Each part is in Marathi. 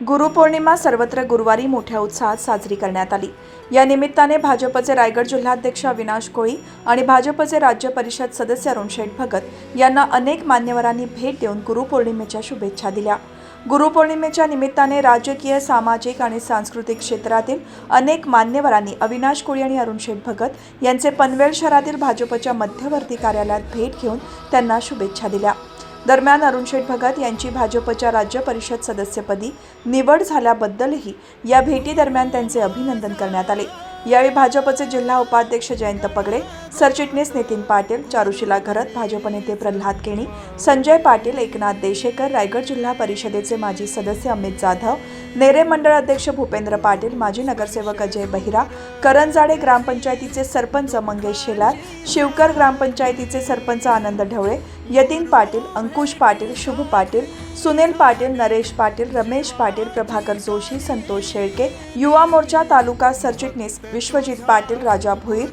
गुरुपौर्णिमा सर्वत्र गुरुवारी मोठ्या उत्साहात साजरी करण्यात आली. या निमित्ताने भाजपचे रायगड जिल्हाध्यक्ष अविनाश कोळी आणि भाजपचे राज्य परिषद सदस्य अरुणशेठ भगत यांना अनेक मान्यवरांनी भेट देऊन गुरुपौर्णिमेच्या शुभेच्छा दिल्या. गुरुपौर्णिमेच्या निमित्ताने राजकीय सामाजिक आणि सांस्कृतिक क्षेत्रातील अनेक मान्यवरांनी अविनाश कोळी आणि अरुणशेठ भगत यांचे पनवेल शहरातील भाजपच्या मध्यवर्ती कार्यालयात भेट घेऊन त्यांना शुभेच्छा दिल्या. दरम्यान अरुणशेठ भगत यांची भाजपच्या राज्य परिषद सदस्यपदी निवड झाल्याबद्दलही या भेटीदरम्यान त्यांचे अभिनंदन करण्यात आले. यावेळी भाजपचे जिल्हा उपाध्यक्ष जयंत पगडे सरचिटणीस नितीन पाटील चारुशिला घरत भाजप नेते प्रल्हाद केणी संजय पाटील एकनाथ देशेकर रायगड जिल्हा परिषदेचे माजी सदस्य अमित जाधव नेरे मंडळ अध्यक्ष भूपेंद्र पाटील माजी नगरसेवक अजय बहिरा करंजाडे ग्रामपंचायतीचे सरपंच मंगेश शेलार शिवकर ग्रामपंचायतीचे सरपंच आनंद ढवळे यतीन पाटील अंकुश पाटील शुभ पाटील सुनील पाटील नरेश पाटील रमेश पाटील प्रभाकर जोशी संतोष शेळके युवा मोर्चा तालुका सरचिटणीस विश्वजित पाटील राजा भोईर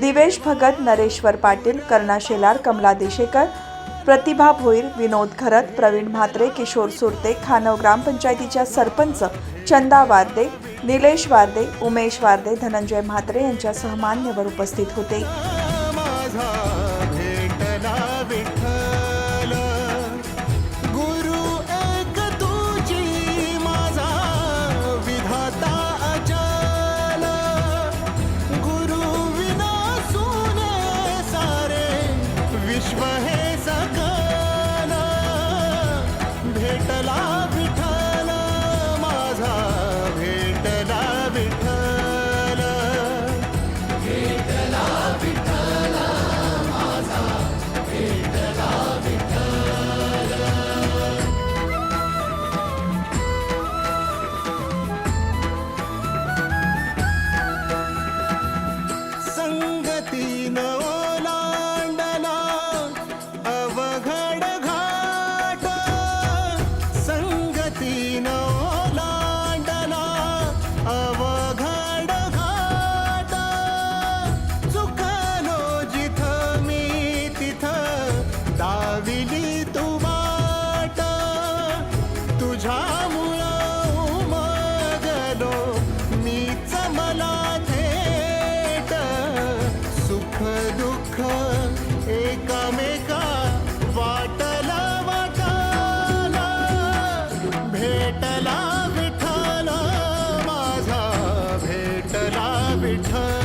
दिवेश भगत नरेश्वर पाटील कर्णा शेलार कमला देशेकर प्रतिभा भोईर विनोद घरत प्रवीण म्हात्रे किशोर सुरते खानव ग्रामपंचायतीच्या सरपंच चंदा वारदे निलेश वारदे उमेश वारदे धनंजय म्हात्रे यांच्यासह मान्यवर उपस्थित होते. दुःख एकमेका वाटला वाटला भेटला विठला माझा भेटला विठला